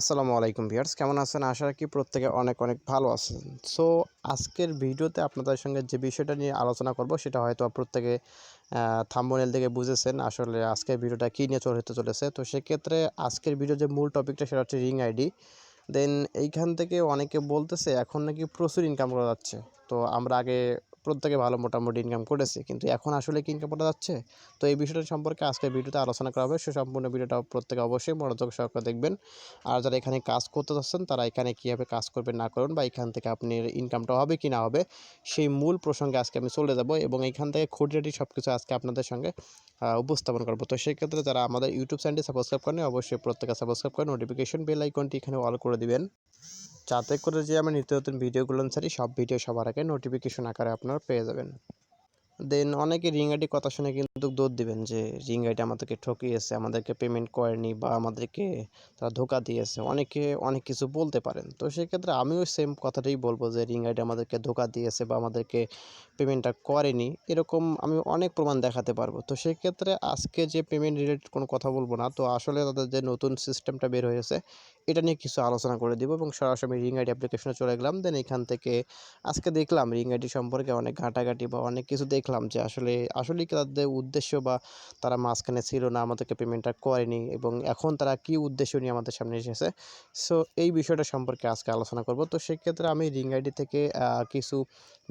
আসসালামু আলাইকুম ভিউয়ার্স, কেমন আছেন? আশা রাখি প্রত্যেকে অনেক অনেক ভালো আছেন। সো, আজকের ভিডিওতে আপনাদের সঙ্গে যে বিষয়টা নিয়ে আলোচনা করব, সেটা হয়তো প্রত্যেকে থাম্বনেল থেকে বুঝেছেন আসলে আজকের ভিডিওটা কী নিয়ে চলে, হতে চলেছে। তো সেক্ষেত্রে আজকের ভিডিও যে মূল টপিকটা সেটা হচ্ছে রিং আইডি দেন এইখান থেকে অনেকে বলতেছে, এখন নাকি প্রচুর ইনকাম করা যাচ্ছে। তো আমরা আগে প্রত্যেকে ভালো মোটামুটি ইনকাম করেছে। কিন্তু এখন আসলে কি ইনকাম করা যাচ্ছে? তো এই বিষয়টা সম্পর্কে আজকের ভিডিওতে আলোচনা করা হবে। সে সম্পূর্ণ ভিডিওটা প্রত্যেকে অবশ্যই মনোযোগ সহকারে দেখবেন। আর যারা এখানে কাজ করতে চাচ্ছেন তারা এখানে কীভাবে কাজ করবেন না করুন বা এখান থেকে আপনি ইনকামটা হবে কি না হবে, সেই মূল প্রসঙ্গে আজকে আমি চলে যাব এবং এখান থেকে খুঁটিনাটি সব কিছু আজকে আপনাদের সঙ্গে উপস্থাপন করব। তো সেক্ষেত্রে যারা আমাদের ইউটিউব চ্যানেলটি সাবস্ক্রাইব করেন অবশ্যই প্রত্যেকে সাবস্ক্রাইব করে নোটিফিকেশন বেল আইকনটি এখানে অল করে দিবেন। যাতে করে যে আমি নিত্য নতুন ভিডিওগুলো ছাড়ি, সব ভিডিও সবার আগে নোটিফিকেশন আকারে আপনারা পেয়ে যাবেন। দেন অনেকে রিং আইডি কথা শুনে কিন্তু দৌড় দিবেন যে রিং আইডি আমাদেরকে ঠকিয়েছে, আমাদেরকে পেমেন্ট করেনি বা আমাদেরকে তারা ধোকা দিয়েছে। অনেকে অনেক কিছু বলতে পারেন। তো সেক্ষেত্রে আমিও সেম কথাটাই বলব যে রিং আইডি আমাদেরকে ধোকা দিয়েছে বা আমাদেরকে পেমেন্টটা করেনি। এরকম আমি অনেক প্রমাণ দেখাতে পারব। তো সেক্ষেত্রে আজকে যে পেমেন্ট রিলেটেড কোনো কথা বলব না, তো আসলে তাদের যে নতুন সিস্টেমটা বের হয়েছে, এটা নিয়ে কিছু আলোচনা করে দিব এবং সরাসরি রিং আইডি অ্যাপ্লিকেশনে চলে গেলাম। দেন এখান থেকে আজকে দেখলাম রিং আইডি সম্পর্কে অনেক ঘাটাঘাটি বা অনেক কিছু দেখলাম যে আসলে, আসলেই তাদের উদ্দেশ্য বা তারা মাঝখানে ছিল না, আমাদেরকে পেমেন্টটা করেনি এবং এখন তারা কি উদ্দেশ্য নিয়ে আমাদের সামনে এসেছে। সো, এই বিষয়টা সম্পর্কে আজকে আলোচনা করব। তো সেক্ষেত্রে আমি রিং আইডি থেকে কিছু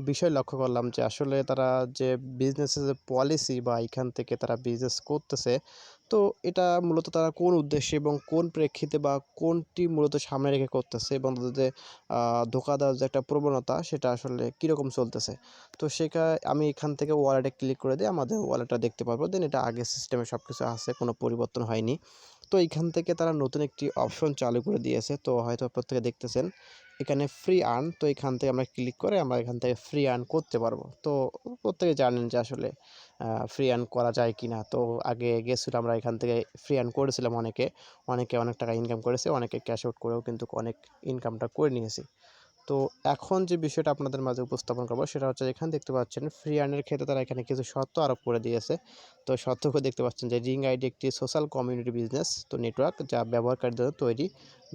বিষয় লক্ষ্য করলাম যে আসলে তারা যে বিজনেসের যে পলিসি বা এখান থেকে তারা বিজনেস করতেছে তো এটা মূলত তারা কোন উদ্দেশ্যে এবং কোন প্রেক্ষিতে বা কোনটি মূলত সামনে রেখে করতেছে এবং তাদের ধোকা দেওয়ার যে একটা প্রবণতা সেটা আসলে কীরকম চলতেছে? তো সেটা আমি এখান থেকে ওয়ালেটে ক্লিক করে দিয়ে আমাদের ওয়ালেটটা দেখতে পারব। দেন এটা আগের সিস্টেমে সব কিছু আছে, কোনো পরিবর্তন হয়নি। তো এইখান থেকে তারা নতুন একটি অপশন চালু করে দিয়েছে। তো হয়তো প্রত্যেকে দেখতেছেন এখানে ফ্রি আর্ন তো এখান থেকে আমরা ক্লিক করে আমরা এখান থেকে ফ্রি আর্ন করতে পারব। তো প্রত্যেকে জানেন যে আসলে ফ্রি আর্ন করা যায় কি না তো আগে গেছিলাম আমরা এখান থেকে ফ্রি আর্ন করেছিলাম অনেকে। অনেকে অনেক টাকা ইনকাম করেছে, অনেকে ক্যাশ আউট করেও কিন্তু অনেক ইনকামটা করে নিয়েছি। তো এখন যে বিষয়টা আপনাদের মাঝে উপস্থাপন করব, সেটা হচ্ছে এখানে দেখতে পাচ্ছেন ফ্রি আর্নের ক্ষেত্রে তারা এখানে কিছু শর্ত আরোপ করে দিয়েছে। তো শর্তকে দেখতে পাচ্ছেন যে রিং আইডি একটি সোশ্যাল কমিউনিটি বিজনেস তো নেটওয়ার্ক যা ব্যবহারকারীদের তৈরি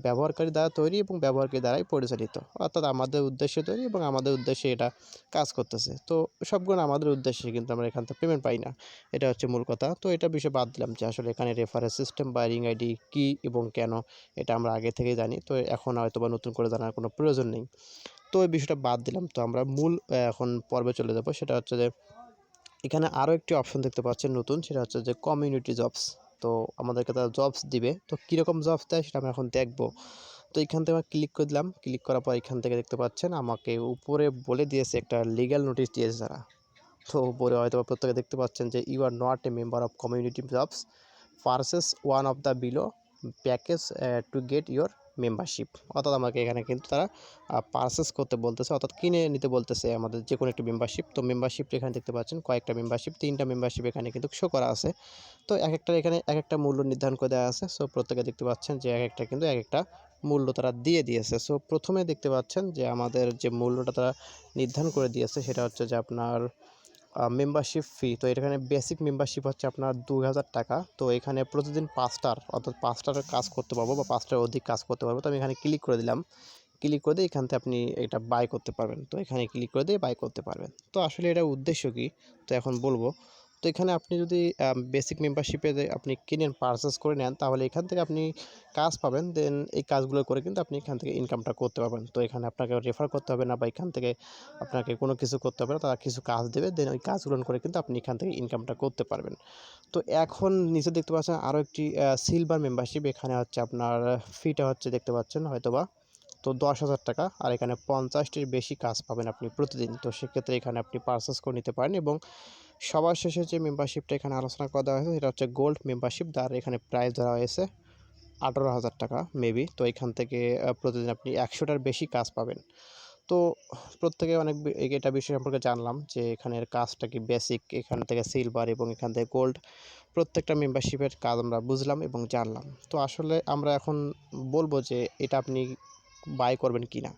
ব্যবহারকারী দ্বারা তৈরি এবং ব্যবহারকারী দ্বারাই পরিচালিত। অর্থাৎ আমাদের উদ্দেশ্যে তৈরি এবং আমাদের উদ্দেশ্যে এটা কাজ করতেছে। তো সবগুলো আমাদের উদ্দেশ্যে কিন্তু আমরা এখান থেকে পেমেন্ট পাই না। এটা হচ্ছে মূল কথা। তো এটা বিষয়ে বাদ দিলাম যে আসলে এখানে রেফারেন্স সিস্টেম বা রিং আইডি কী এবং কেন এটা আমরা আগে থেকেই জানি। তো এখন হয়তো বা নতুন করে জানার কোনো প্রয়োজন নেই। তো এই বিষয়টা বাদ দিলাম। তো আমরা মূল এখন পর্বে চলে যাব। সেটা হচ্ছে যে এখানে আরও একটি অপশন দেখতে পাচ্ছেন নতুন। সেটা হচ্ছে যে কমিউনিটি জবস তো আমাদেরকে তারা জবস দিবে। তো কীরকম জবস দেয় সেটা আমরা এখন দেখব। তো এখান থেকে ক্লিক করে দিলাম। ক্লিক করার পর এখান থেকে দেখতে পাচ্ছেন আমাকে উপরে বলে দিয়েছে একটা লিগ্যাল নোটিশ দিয়েছে তারা। তো উপরে হয়তো প্রত্যেকে দেখতে পাচ্ছেন যে you are not a member of community jobs purchase one of the below package to get your membership অর্থাৎ আমাকে এখানে কিন্তু তারা পারচেস করতে বলতেছে, অর্থাৎ কিনে নিতে বলতেছে আমাদের যে কোনো একটি মেম্বারশিপ তো মেম্বারশিপ এখানে দেখতে পাচ্ছেন, কয়েকটা মেম্বারশিপ তিনটা মেম্বারশিপ এখানে কিন্তু শো করা আছে। তো এক একটা এখানে এক একটা মূল্য নির্ধারণ করে দেওয়া আছে। সো প্রত্যেকে দেখতে পাচ্ছেন যে এক একটা কিন্তু এক একটা মূল্য তারা দিয়ে দিয়েছে। সো প্রথমে দেখতে পাচ্ছেন যে আমাদের যে মূল্যটা তারা নির্ধারণ করে দিয়েছে, সেটা হচ্ছে যে আপনার মেম্বারশিপ ফি তো এখানে বেসিক মেম্বারশিপ হচ্ছে আপনার দু হাজার টাকা। তো এখানে প্রতিদিন পাঁচটার অর্থাৎ পাঁচটার কাজ করতে পারব বা পাঁচটার অধিক কাজ করতে পারব। তো আমি এখানে ক্লিক করে দিলাম। ক্লিক করে দিয়ে এখান থেকে আপনি এটা বাই করতে পারবেন। তো এখানে ক্লিক করে দিয়ে বাই করতে পারবেন। তো আসলে এটা উদ্দেশ্য কী? তো এখন বলব তো এখানে আপনি যদি বেসিক মেম্বারশিপে আপনি কিনেন পারচেস করে নেন, তাহলে এখান থেকে আপনি কাজ পাবেন। দেন এই কাজগুলো করে কিন্তু আপনি এখান থেকে ইনকামটা করতে পারবেন। তো এখানে আপনাকে রেফার করতে হবে না বা এখান থেকে আপনাকে কোনো কিছু করতে হবে না, তারা কিছু কাজ দেবে। দেন ওই কাজগুলো করে কিন্তু আপনি এখান থেকে ইনকামটা করতে পারবেন। তো এখন নিচে দেখতে পাচ্ছেন আরও একটি সিলভার মেম্বারশিপ এখানে হচ্ছে আপনার ফিটা হচ্ছে দেখতে পাচ্ছেন হয়তোবা। তো দশ হাজার টাকা। আর এখানে পঞ্চাশটির বেশি কাজ পাবেন আপনি প্রতিদিন। তো সেক্ষেত্রে এখানে আপনি পারচেস করে নিতে পারেন এবং সবার শেষে যে মেম্বারশিপটা এখানে আলোচনা করা দেওয়া হয়েছে, সেটা হচ্ছে গোল্ড মেম্বারশিপ যার এখানে প্রাইস ধরা হয়েছে আঠারো হাজার টাকা মেবি তো এখান থেকে প্রতিদিন আপনি একশোটার বেশি কাজ পাবেন। তো প্রত্যেকে অনেক এটা বিষয় সম্পর্কে জানলাম যে এখানের কাজটা কি বেসিক এখান থেকে সিলভার এবং এখান থেকে গোল্ড প্রত্যেকটা মেম্বারশিপের কাজ আমরা বুঝলাম এবং জানলাম। তো আসলে আমরা এখন বলব যে এটা আপনি বাই করবেন কি না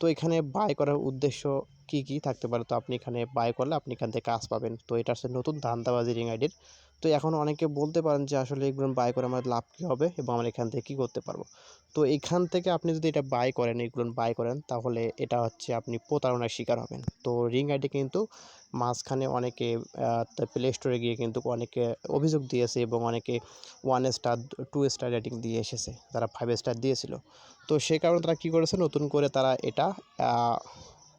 তো এখানে বাই করার উদ্দেশ্য কি কি থাকতে পারে? তো আপনি এখানে বাই করলে আপনি এখান থেকে কাজ পাবেন। তো এটা হচ্ছে নতুন ধান্দাবাজি রিং। আইডির তো এখন অনেকে বলতে পারেন যে আসলে এগুলো বাই করে আমার লাভ কী হবে এবং আমরা এখান থেকে কী করতে পারব? তো এখান থেকে আপনি যদি এটা বাই করেন, এগুলো বাই করেন, তাহলে এটা হচ্ছে আপনি প্রতারণার শিকার হবেন। তো রিং আইডি কিন্তু মাঝখানে অনেকে প্লে স্টোরে গিয়ে কিন্তু অনেকে অভিযোগ দিয়েছে এবং অনেকে one star two star rating দিয়ে এসেছে। তারা ফাইভ স্টার দিয়েছিল। তো সে কারণে তারা কী করেছে? নতুন করে তারা এটা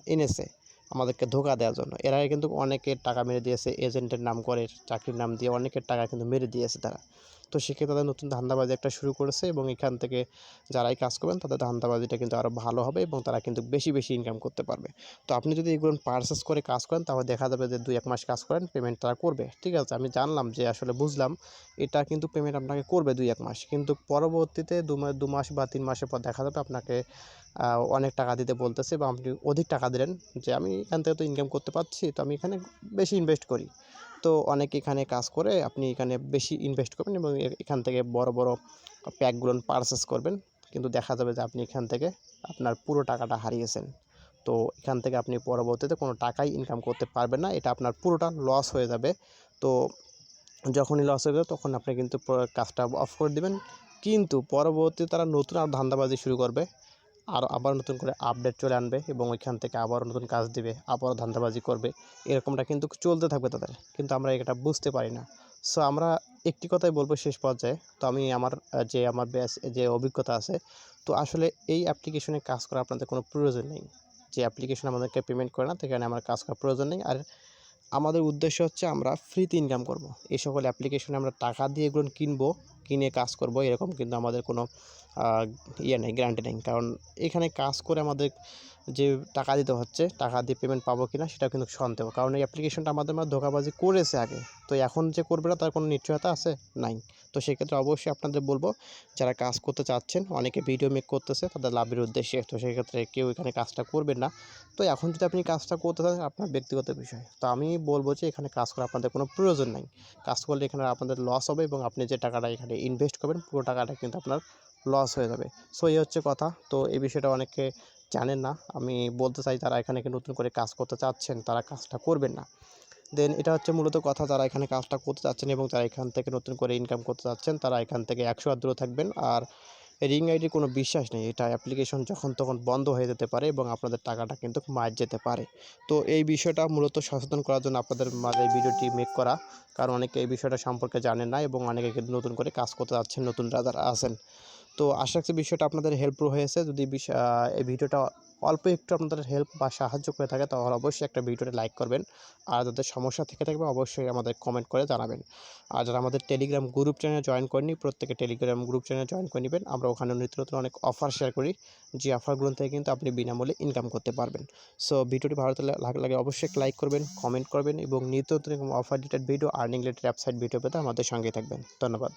এনেছে আমাদেরকে ধোকা দেওয়ার জন্য। এর আগে কিন্তু অনেকের টাকা মেরে দিয়েছে এজেন্টের নাম করে, চাকরির নাম দিয়ে অনেকের টাকা কিন্তু মেরে দিয়েছে তারা। তো সেক্ষেত্রে তাদের নতুন ধান্দাবাজি একটা শুরু করেছে এবং এখান থেকে যারাই কাজ করবেন, তাদের ধান্দাবাজিটা কিন্তু আরও ভালো হবে এবং তারা কিন্তু বেশি বেশি ইনকাম করতে পারবে। তো আপনি যদি এগুলো পারচেস করে কাজ করেন, তাহলে দেখা যাবে যে দুই, এক মাস কাজ করেন পেমেন্ট তারা করবে। ঠিক আছে, আমি জানলাম যে আসলে বুঝলাম, এটা কিন্তু পেমেন্ট আপনাকে করবে দুই, এক মাস। কিন্তু পরবর্তীতে দু মাস দু মাস বা তিন মাসের পর দেখা যাবে আপনাকে অনেক টাকা দিতে বলতেছে বা আপনি অধিক টাকা দিলেন যে, আমি এখান থেকে তো ইনকাম করতে পারছি, তো আমি এখানে বেশি ইনভেস্ট করি। তো অনেকে এখানে কাজ করে আপনি এখানে বেশি ইনভেস্ট করবেন এবং এখান থেকে বড় বড় প্যাকগুলো পারচেস করবেন। কিন্তু দেখা যাবে যে আপনি এখান থেকে আপনার পুরো টাকাটা হারিয়েছেন। তো এখান থেকে আপনি পরবর্তীতে কোনো টাকাই ইনকাম করতে পারবেন না। এটা আপনার পুরোটা লস হয়ে যাবে। তো যখনই লস হয়ে যাবে তখন আপনি কিন্তু কাজটা অফ করে দেবেন। কিন্তু পরবর্তীতে তারা নতুন আর ধান্দাবাজি শুরু করবে। আর আবার নতুন করে আপডেট চলে আনবে এবং ওইখান থেকে আবার নতুন কাজ দিবে, আবারও ধান্দাবাজি করবে, এরকমটা কিন্তু চলতে থাকবে তাদের। কিন্তু আমরা এটা বুঝতে পারি না। সো আমরা একটি কথাই বলব শেষ পর্যায়ে। তো আমি আমার, যে আমার ব্যাস, যে অভিজ্ঞতা আছে, তো আসলে এই অ্যাপ্লিকেশনে কাজ করা আপনাদের কোনো প্রয়োজন নেই। যে অ্যাপ্লিকেশন আমাদেরকে পেমেন্ট করে না সেখানে আমার কাজ করার প্রয়োজন নেই। আর আমাদের উদ্দেশ্য হচ্ছে আমরা ফ্রিতে ইনকাম করব। এই সকল অ্যাপ্লিকেশনে আমরা টাকা দিয়ে এগুলো কিনবো, কিনে কাজ করব, এরকম কিন্তু আমাদের কোনো ইয়ে নেই গ্যারান্টি নেই কারণ এখানে কাজ করে আমাদের যে টাকা দিতে হচ্ছে, টাকা দিয়ে পেমেন্ট পাবো কি না সেটা কিন্তু সন্দেহ। কারণ এই অ্যাপ্লিকেশনটা আমাদের মধ্যে ধোকাবাজি করেছে আগে। তো এখন যে করবে না, তার কোনো নিশ্চয়তা আছে? নাই। তো সেক্ষেত্রে অবশ্যই আপনাদের বলব, যারা কাজ করতে চাচ্ছেন, অনেকে ভিডিও মেক করতেছে, তাদের লাভের উদ্দেশ্যে। তো সেক্ষেত্রে কেউ এখানে কাজটা করবেন না। তো এখন যদি আপনি কাজটা করতে চান, আপনার ব্যক্তিগত বিষয়। তো আমি বলব যে এখানে কাজ করা আপনাদের কোনো প্রয়োজন নাই। কাজ করলে এখানে আপনাদের লস হবে এবং আপনি যে টাকাটা এখানে ইনভেস্ট করবেন, পুরো টাকাটা কিন্তু আপনার লস হয়ে যাবে। সো এই হচ্ছে কথা। তো এই বিষয়টা অনেকে জানেন না। আমি বলতে চাই যারা এখানে নতুন করে কাজ করতে চাচ্ছেন, তারা কাজটা করবেন না। দেন এটা হচ্ছে মূলত কথা, যারা এখানে কাজটা করতে চাচ্ছেন এবং যারা এখান থেকে নতুন করে ইনকাম করতে চাচ্ছেন, তারা এখান থেকে একশো হাত দূরে থাকবেন। আর রিং আইডির কোনো বিশ্বাস নেই। এটা অ্যাপ্লিকেশন যখন তখন বন্ধ হয়ে যেতে পারে এবং আপনাদের টাকাটা কিন্তু মার যেতে পারে। তো এই বিষয়টা মূলত সচেতন করার জন্য আপনাদের মাঝে ভিডিওটি মেক করা। কারণ অনেকে এই বিষয়টা সম্পর্কে জানেন না এবং অনেকে কিন্তু নতুন করে কাজ করতে যাচ্ছেন নতুন যারা আছেন। তো আশা রাখছি বিষয়টা আপনাদের হেল্পফুল হয়েছে। যদি এই ভিডিওটা অল্প একটু আপনাদের হেল্প বা সাহায্য করে থাকে, তাহলে অবশ্যই একটা ভিডিওটা লাইক করবেন। আর যাদের সমস্যা থেকে থাকবে, অবশ্যই আমাদের কমেন্ট করে জানাবেন। আর যারা আমাদের টেলিগ্রাম গ্রুপ চ্যানেলে জয়েন করেনি প্রত্যেকে টেলিগ্রাম গ্রুপ চ্যানেলে জয়েন করে নেবেন। আমরা ওখানে নিত্য নতুন অনেক অফার শেয়ার করি, যে অফারগুলো থেকে কিন্তু আপনি বিনামূল্যে ইনকাম করতে পারবেন। সো ভিডিওটি ভালো লাগে অবশ্যই লাইক করবেন কমেন্ট করবেন এবং নিত্য নতুন offer related video earning related website video পেতে আমাদের সঙ্গে থাকবেন। ধন্যবাদ।